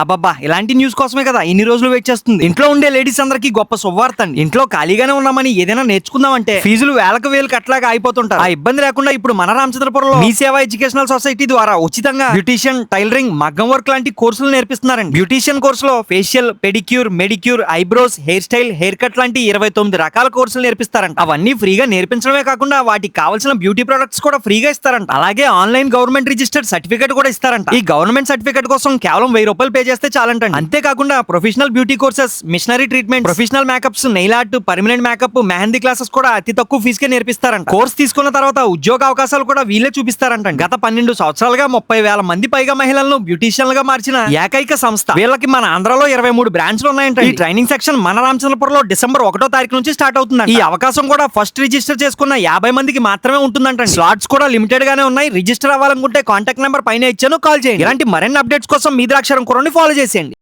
అబ్బబ్బా ఇలాంటి న్యూస్ కోసమే కదా ఇన్ని రోజులు వెయిట్ చేస్తుంది. ఇంట్లో ఉండే లేడీస్ అందరికి గొప్ప శుభవార్త అండి ఇంట్లో ఖాళీగానే ఉన్నామని ఏదైనా నేర్చుకుందామంటే ఫీజులు వేలకు వేలు కట్టలాగా అయిపోతుంటారు. ఆ ఇబ్బంది లేకుండా ఇప్పుడు మన రామచంద్రపురంలో మీ సేవ ఎడ్యుకేషనల్ సొసైటీ ద్వారా ఉచితంగా బ్యూటీషియన్ టైలరింగ్ మగ్గం వర్క్ లాంటి కోర్సులు నేర్పిస్తున్నారండి. బ్యూటీషియన్ కోర్సులో facial pedicure manicure eyebrows hair style hair cut లాంటి ఇరవై తొమ్మిది రకాల కోర్సులు నేర్పిస్తారంట. అవన్నీ ఫ్రీగా నేర్పించడమే కాకుండా వాటికి కావాల్సిన బ్యూటీ ప్రొడక్ట్స్ కూడా ఫ్రీగా ఇస్తారంట. అలాగే ఆన్లైన్ గవర్నమెంట్ రిజిస్టర్డ్ సర్టిఫికేట్ కూడా ఇస్తారంట. ఈ గవర్నమెంట్ సర్టిఫికేట్ కోసం కేవలం వెయ్యి రూపాయలు పే చేస్తే చాలంటండి. అంతేకాకుండా professional beauty courses machinery treatment professional makeups nail art permanent makeup mehndi classes కూడా అతి తక్కువ ఫీజుకే నేర్పిస్తారంట. కోర్స్ తీసుకున్న తర్వాత ఉద్యోగ అవకాశాలు కూడా వీళ్ళే చూపిస్తారంట గత పన్నెండు సంవత్సరాలుగా ముప్పై వేల మంది పైగా మహిళలను బ్యూటీషియన్లుగా మార్చిన ఏకైక సంస్థ. వీళ్ళకి మన ఆంధ్రాలో ఇరవై మూడు బ్రాంచ్లు ఉన్నాయంట ఈ ట్రైనింగ్ సెక్షన్ మన రామచంద్రపురంలో డిసెంబర్ ఒకటో తారీఖు నుంచి స్టార్ట్ అవుతుంది ఈ అవకాశం కూడా ఫస్ట్ రిజిస్టర్ చేసుకున్న యాభై మందికి మాత్రమే ఉంటుందంట స్లాట్స్ కూడా లిమిటెడ్ గానే ఉన్నాయి. రిజిస్టర్ అవ్వాలనుకుంటే కాంటాక్ట్ నెంబర్ పైన ఇచ్చాను. కాల్ చేయండి. ఇలాంటి మరిన్ని అప్డేట్స్ కోసం మీ ద్రాక్షరం కూరని ఫాలో చేసేయండి.